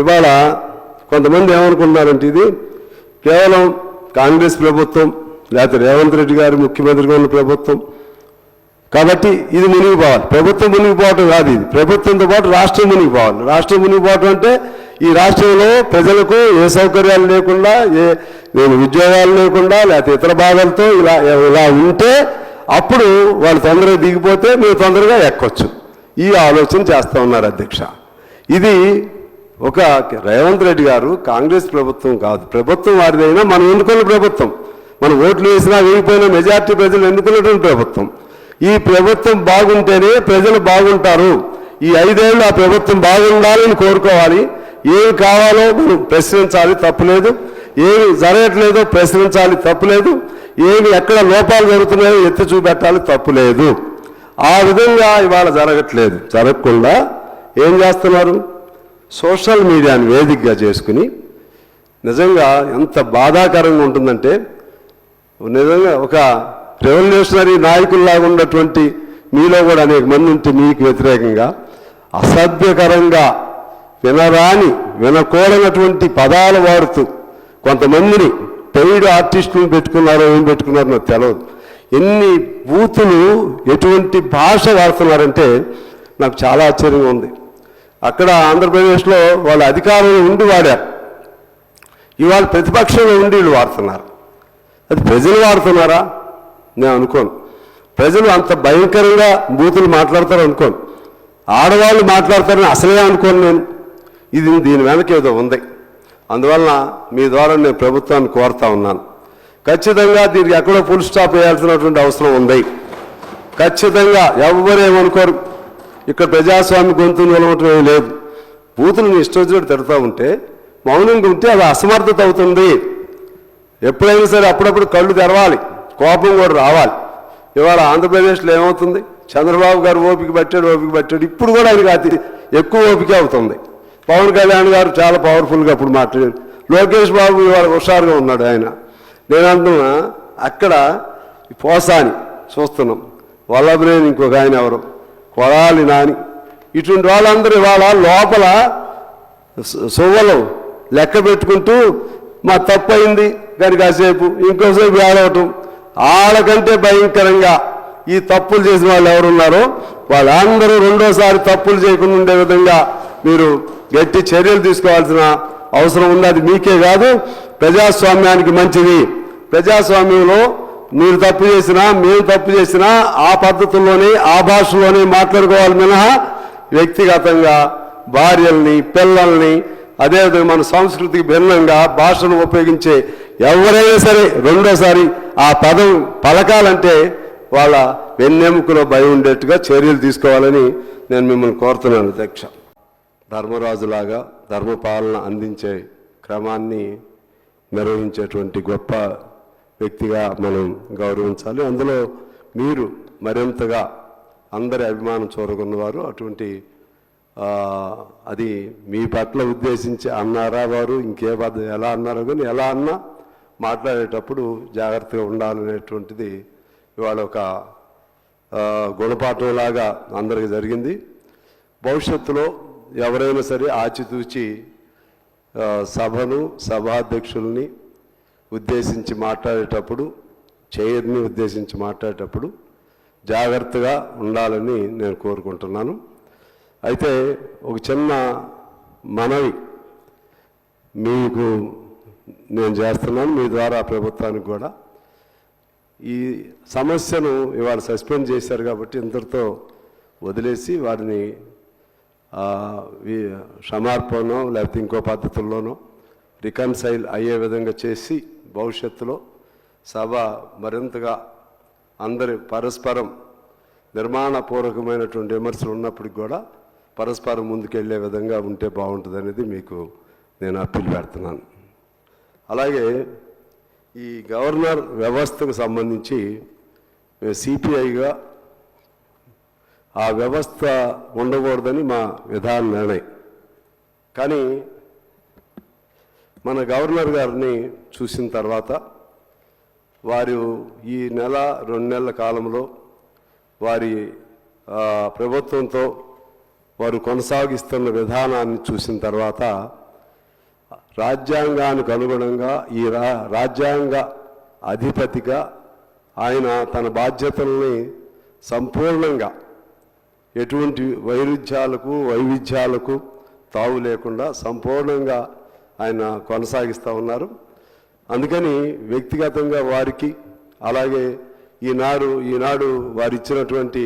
ఇవాళ కొంతమంది ఏమనుకుంటున్నారంటే ఇది కేవలం కాంగ్రెస్ ప్రభుత్వం లేకపోతే రేవంత్ రెడ్డి గారు ముఖ్యమంత్రిగా ఉన్న ప్రభుత్వం. కాబట్టి ఇది మునిగిపోవాలి. ప్రభుత్వం మునిగిపోవటం కాదు ఇది. ప్రభుత్వంతో పాటు రాష్ట్రం మునిగిపోవాలి. రాష్ట్రం మునిగిపోవటం అంటే ఈ రాష్ట్రంలో ప్రజలకు ఏ సౌకర్యాలు లేకుండా ఏ నేను ఉద్యోగాలు లేకుండా లేకపోతే ఇతర బాధలతో ఇలా ఇలా ఉంటే అప్పుడు వాళ్ళు తొందరగా దిగిపోతే మీరు తొందరగా ఎక్కొచ్చు. ఈ ఆలోచన చేస్తూ ఉన్నారు అధ్యక్ష. ఇది ఒక రేవంత్ రెడ్డి గారు కాంగ్రెస్ ప్రభుత్వం కాదు. ప్రభుత్వం వారిదైనా మనం ఎన్నుకున్న ప్రభుత్వం? మనం ఓట్లు వేసినా వేయకపోయినా మెజార్టీ ప్రజలు ఎన్నుకున్నటువంటి ప్రభుత్వం? ఈ ప్రభుత్వం బాగుంటేనే ప్రజలు బాగుంటారు. ఈ ఐదేళ్ళు ఆ ప్రభుత్వం బాగుండాలని కోరుకోవాలి. ఏమి కావాలో మనం ప్రశ్నించాలి తప్పులేదు. ఏమి జరగట్లేదో ప్రశ్నించాలి తప్పులేదు. ఏమి ఎక్కడ లోపాలు జరుగుతున్నాయో ఎత్తి చూపెట్టాలి తప్పులేదు. ఆ విధంగా ఇవాళ జరగట్లేదు. జరగకుండా ఏం చేస్తున్నారు? సోషల్ మీడియాని వేదికగా చేసుకుని నిజంగా ఎంత బాధాకరంగా ఉంటుందంటే నిజంగా ఒక రెవల్యూషనరీ నాయకుల్లాగా ఉన్నటువంటి మీలో కూడా అనేక మంది ఉంటే మీకు వ్యతిరేకంగా అసభ్యకరంగా వినరాని వినకూడనటువంటి పదాలు వాడుతూ కొంతమందిని పెయిడ్ ఆర్టిస్టులను పెట్టుకున్నారో ఏం పెట్టుకున్నారో నాకు తెలియదు ఎన్ని బూతులు ఎటువంటి భాష వాడుతున్నారంటే నాకు చాలా ఆశ్చర్యంగా ఉంది. అక్కడ ఆంధ్రప్రదేశ్లో వాళ్ళ అధికారంలో ఉండి వాడారు. ఇవాళ ప్రతిపక్షంలో ఉండి వీళ్ళు వాడుతున్నారు. అది ప్రజలు వాడుతున్నారా? నేను అనుకోను. ప్రజలు అంత భయంకరంగా బూతులు మాట్లాడతారు అనుకోను. ఆడవాళ్ళు మాట్లాడతారని అసలే అనుకోను నేను. ఇది దీని వెనక ఏదో ఉంది. అందువలన మీ ద్వారా నేను ప్రభుత్వాన్ని కోరుతా ఉన్నాను. ఖచ్చితంగా దీనికి ఎక్కడో ఫుల్ స్టాప్ వేయాల్సినటువంటి అవసరం ఉంది. ఖచ్చితంగా ఎవ్వరేమనుకోరు. ఇక్కడ ప్రజాస్వామ్య గొంతు నిలవటం లేదు. బూతులు నీ ఇష్టం తిడతా ఉంటే మౌనంగా ఉంటే అది అసమర్థత అవుతుంది. ఎప్పుడైనా సరే అప్పుడప్పుడు కళ్ళు తెరవాలి కోపం కూడా రావాలి. ఇవాళ ఆంధ్రప్రదేశ్లో ఏమవుతుంది? చంద్రబాబు గారు ఓపిక పట్టాడు ఓపిక పట్టాడు. ఇప్పుడు కూడా ఆయన అతి ఎక్కువ ఓపిక అవుతుంది. పవన్ కళ్యాణ్ గారు చాలా పవర్ఫుల్గా అప్పుడు మాట్లాడారు. లోకేష్ బాబు ఇవాళ హుషారుగా ఉన్నాడు ఆయన. నేను అంటున్నా అక్కడ పోసాని చూస్తున్నాం. వల్లభ్రేని ఇంకొక ఆయన ఎవరు? కొడాలి నాని. ఇటువంటి వాళ్ళందరూ ఇవాళ లోపల సువ్వలు లెక్క పెట్టుకుంటూ మా తప్పు అయింది కానీ కాసేపు ఇంకోసేపు ఏడవటం. ఆడకంటే భయంకరంగా ఈ తప్పులు చేసిన వాళ్ళు ఎవరున్నారో వాళ్ళందరూ రెండోసారి తప్పులు చేయకుండా ఉండే విధంగా మీరు గట్టి చర్యలు తీసుకోవాల్సిన అవసరం ఉంది అది మీకే కాదు ప్రజాస్వామ్యానికి మంచిది. ప్రజాస్వామ్యంలో మీరు తప్పు చేసినా మేము తప్పు చేసినా ఆ పద్ధతుల్లోనే ఆ భాషలోనే మాట్లాడుకోవాలి మినహా వ్యక్తిగతంగా భార్యల్ని పిల్లల్ని అదేవిధంగా మన సంస్కృతికి భిన్నంగా భాషను ఉపయోగించే ఎవరైనా సరే రెండోసారి ఆ పదం పలకాలంటే వాళ్ళ వెన్నెముకలో భయం ఉండేట్టుగా చర్యలు తీసుకోవాలని నేను మిమ్మల్ని కోరుతున్నాను అధ్యక్ష. ధర్మరాజులాగా ధర్మపాలన అందించే క్రమాన్ని నిర్వహించేటువంటి గొప్ప వ్యక్తిగా మనం గౌరవించాలి. అందులో మీరు మరింతగా అందరి అభిమానం చూరగొన్నవారు. అటువంటి అది మీ పట్ల ఉద్దేశించి అన్నారా వారు? ఇంకే బాధ ఎలా అన్నారో కానీ ఎలా అన్నా మాట్లాడేటప్పుడు జాగ్రత్తగా ఉండాలనేటువంటిది ఇవాళ ఒక గుణపాఠంలాగా అందరికి జరిగింది. భవిష్యత్తులో ఎవరైనా సరే ఆచితూచి సభను సభాధ్యక్షుల్ని ఉద్దేశించి మాట్లాడేటప్పుడు చైర్ని ఉద్దేశించి మాట్లాడేటప్పుడు జాగ్రత్తగా ఉండాలని నేను కోరుకుంటున్నాను. అయితే ఒక చిన్న మనవి మీకు నేను చేస్తున్నాను. మీ ద్వారా ప్రభుత్వానికి కూడా. ఈ సమస్యను ఇవాళ సస్పెండ్ చేశారు కాబట్టి ఇంతటితో వదిలేసి వారిని ఆ, క్షమార్పణో లేకపోతే ఇంకో పద్ధతుల్లోనో రికన్సైల్ అయ్యే విధంగా చేసి భవిష్యత్తులో సభ మరింతగా అందరి పరస్పరం నిర్మాణపూర్వకమైనటువంటి విమర్శలు ఉన్నప్పటికి కూడా పరస్పరం ముందుకెళ్ళే విధంగా ఉంటే బాగుంటుంది అనేది మీకు నేను అప్పీల్ పెడుతున్నాను. అలాగే ఈ గవర్నర్ వ్యవస్థకు సంబంధించి సిపిఐగా ఆ వ్యవస్థ ఉండకూడదని మా విధాన నిర్ణయం. కానీ మన గవర్నర్ గారిని చూసిన తర్వాత వారు ఈ నెల రెండు నెలల కాలంలో వారి ప్రభుత్వంతో వారు కొనసాగిస్తున్న విధానాన్ని చూసిన తర్వాత రాజ్యాంగానికి అనుగుణంగా ఈ రా రాజ్యాంగ అధిపతిగా ఆయన తన బాధ్యతల్ని సంపూర్ణంగా ఎటువంటి వైరుధ్యాలకు వైవిధ్యాలకు తావు లేకుండా సంపూర్ణంగా ఆయన కొనసాగిస్తూ ఉన్నారు. అందుకని వ్యక్తిగతంగా వారికి అలాగే ఈనాడు ఈనాడు వారు ఇచ్చినటువంటి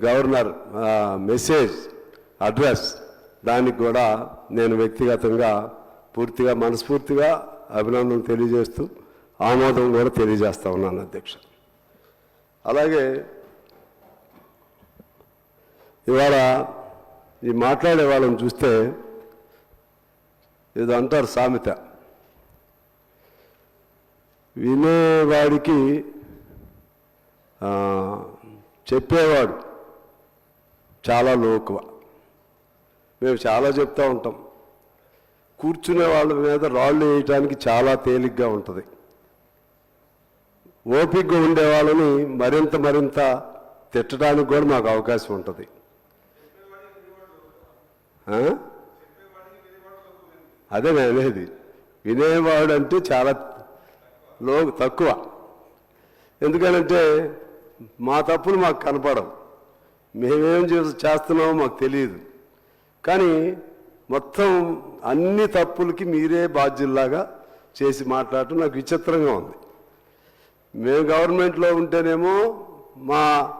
గవర్నర్ మెసేజ్ అడ్రస్ దానికి కూడా నేను వ్యక్తిగతంగా పూర్తిగా మనస్ఫూర్తిగా అభినందనలు తెలియజేస్తూ ఆమోదం కూడా తెలియజేస్తా ఉన్నాను అధ్యక్ష. అలాగే ఇవాళ ఈ మాట్లాడే వాళ్ళని చూస్తే ఏదో అంటారు సామెత. వినేవాడికి చెప్పేవాడు చాలా లోకువ. మేము చాలా చెప్తూ ఉంటాం. కూర్చునే వాళ్ళ మీద రాళ్ళు వేయటానికి చాలా తేలిగ్గా ఉంటుంది. ఓపికగా ఉండే వాళ్ళని మరింత మరింత తిట్టడానికి కూడా మాకు అవకాశం ఉంటుంది. అదే నేను అనేది. వినేవాడు అంటే చాలా లో తక్కువ. ఎందుకనంటే మా తప్పులు మాకు కనపడవు. మేమేం చేస్- చేస్తున్నామో మాకు తెలియదు. కానీ మొత్తం అన్ని తప్పులకి మీరే బాధ్యుల్లాగా చేసి మాట్లాడటం నాకు విచిత్రంగా ఉంది. మేము గవర్నమెంట్లో ఉంటేనేమో మా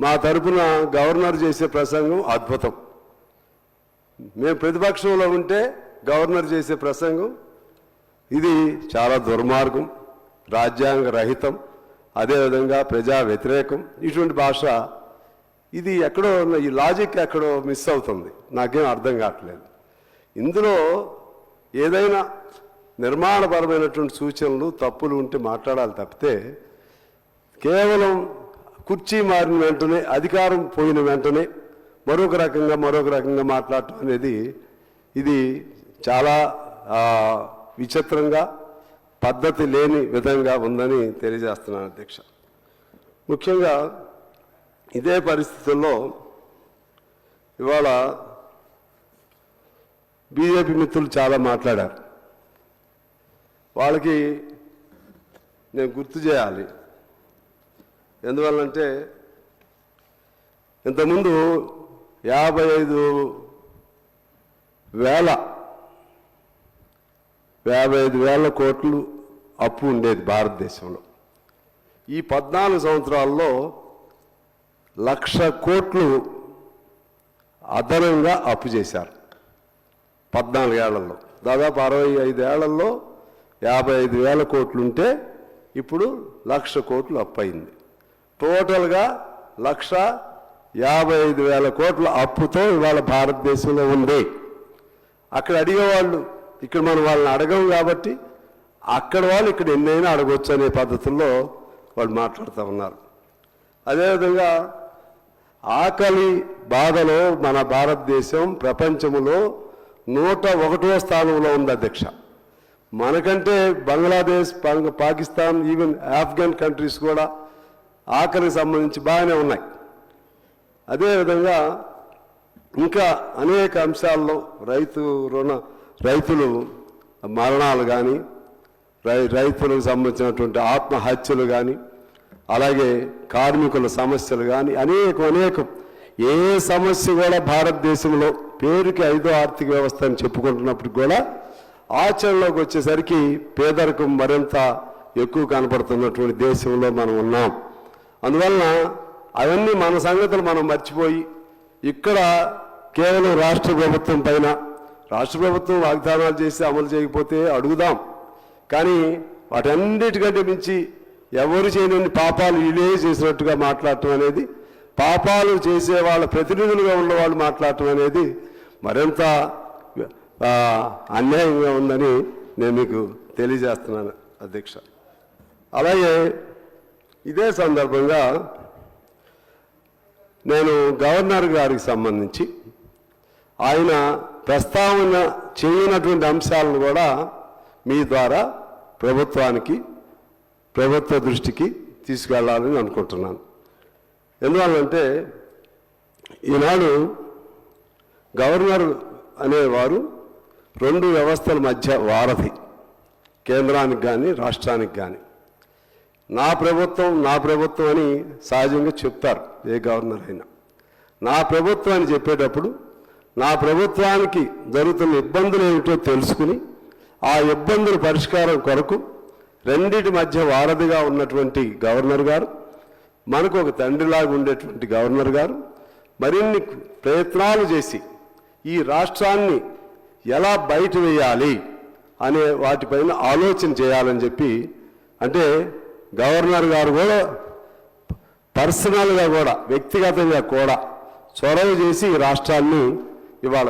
మా తరపున గవర్నర్ చేసే ప్రసంగం అద్భుతం. మేము ప్రతిపక్షంలో ఉంటే గవర్నర్ చేసే ప్రసంగం. ఇది చాలా దుర్మార్గం రాజ్యాంగ రహితం అదేవిధంగా ప్రజా వ్యతిరేకం ఇటువంటి భాష ఇది ఎక్కడో ఈ లాజిక్ ఎక్కడో మిస్ అవుతుంది. నాకేం అర్థం కావట్లేదు. ఇందులో ఏదైనా నిర్మాణపరమైనటువంటి సూచనలు తప్పులు ఉంటే మాట్లాడాలి తప్పితే కేవలం కుర్చీ మారిన వెంటనే అధికారం పోయిన వెంటనే మరొక రకంగా మరొక రకంగా మాట్లాడటం అనేది ఇది చాలా విచిత్రంగా పద్ధతి లేని విధంగా ఉందని తెలియజేస్తున్నాను అధ్యక్ష. ముఖ్యంగా ఇదే పరిస్థితుల్లో ఇవాళ బీజేపీ మిత్రులు చాలా మాట్లాడారు. వాళ్ళకి నేను గుర్తు చేయాలి. ఎందువల్లంటే ఇంతకుముందు యాభై ఐదు వేల యాభై ఐదు వేల కోట్లు అప్పు ఉండేది భారతదేశంలో. ఈ పద్నాలుగు సంవత్సరాల్లో లక్ష కోట్లు అదనంగా అప్పు చేశారు పద్నాలుగేళ్ళలో దాదాపు అరవై ఐదు ఏళ్ళలో యాభై ఐదు వేల కోట్లు ఉంటే ఇప్పుడు లక్ష కోట్లు అప్పు అయింది. టోటల్గా లక్ష యాభై ఐదు వేల కోట్ల అప్పుతో ఇవాళ భారతదేశంలో ఉంది. అక్కడ అడిగేవాళ్ళు ఇక్కడ మనం వాళ్ళని అడగం కాబట్టి అక్కడ వాళ్ళు ఇక్కడ ఎన్నైనా అడగవచ్చు అనే పద్ధతుల్లో వాళ్ళు మాట్లాడుతూ ఉన్నారు. అదేవిధంగా ఆకలి బాధలో మన భారతదేశం ప్రపంచంలో నూట ఒకటో స్థానంలో ఉంది అధ్యక్ష. మనకంటే Bangladesh Pakistan even Afghan countries కూడా ఆకలికి సంబంధించి బాగానే ఉన్నాయి. అదేవిధంగా ఇంకా అనేక అంశాల్లో రైతు రుణ రైతులు మరణాలు కానీ రై రైతులకు సంబంధించినటువంటి ఆత్మహత్యలు కానీ అలాగే కార్మికుల సమస్యలు కానీ అనేకం అనేకం ఏ సమస్య కూడా భారతదేశంలో పేరుకి ఐదో ఆర్థిక వ్యవస్థ అని చెప్పుకుంటున్నప్పుడు కూడా ఆచరణలోకి వచ్చేసరికి పేదరికం మరింత ఎక్కువ కనపడుతున్నటువంటి దేశంలో మనం ఉన్నాం. అందువలన అవన్నీ మన సంగతులు మనం మర్చిపోయి ఇక్కడ కేవలం రాష్ట్ర ప్రభుత్వం పైన రాష్ట్ర ప్రభుత్వం వాగ్దానాలు చేసి అమలు చేయకపోతే అడుగుదాం. కానీ వాటన్నిటికంటే మించి ఎవరు చేయని పాపాలు వీళ్ళే చేసినట్టుగా మాట్లాడటం అనేది పాపాలు చేసే వాళ్ళ ప్రతినిధులుగా ఉన్న వాళ్ళు మాట్లాడటం అనేది మరింత అన్యాయంగా ఉందని నేను మీకు తెలియజేస్తున్నాను అధ్యక్ష. అలాగే ఇదే సందర్భంగా నేను గవర్నర్ గారికి సంబంధించి ఆయన ప్రస్తావన చేయనటువంటి అంశాలను కూడా మీ ద్వారా ప్రభుత్వానికి ప్రభుత్వ దృష్టికి తీసుకెళ్ళాలని అనుకుంటున్నాను. ఎందువల్లంటే ఈనాడు గవర్నర్ అనేవారు రెండు వ్యవస్థల మధ్య వారధి. కేంద్రానికి కానీ రాష్ట్రానికి కానీ నా ప్రభుత్వం నా ప్రభుత్వం అని సహజంగా చెప్తారు ఏ గవర్నర్ అయినా. నా ప్రభుత్వం అని చెప్పేటప్పుడు నా ప్రభుత్వానికి జరుగుతున్న ఇబ్బందులు ఏమిటో తెలుసుకుని ఆ ఇబ్బందుల పరిష్కారం కొరకు రెండిటి మధ్య వారధిగా ఉన్నటువంటి గవర్నర్ గారు మనకు ఒక తండ్రిలాగా ఉండేటువంటి గవర్నర్ గారు మరిన్ని ప్రయత్నాలు చేసి ఈ రాష్ట్రాన్ని ఎలా బయట వేయాలి అనే వాటిపైన ఆలోచన చేయాలని చెప్పి అంటే గవర్నర్ గారు కూడా పర్సనల్గా కూడా వ్యక్తిగతంగా కూడా చొరవ చేసి ఈ రాష్ట్రాన్ని ఇవాళ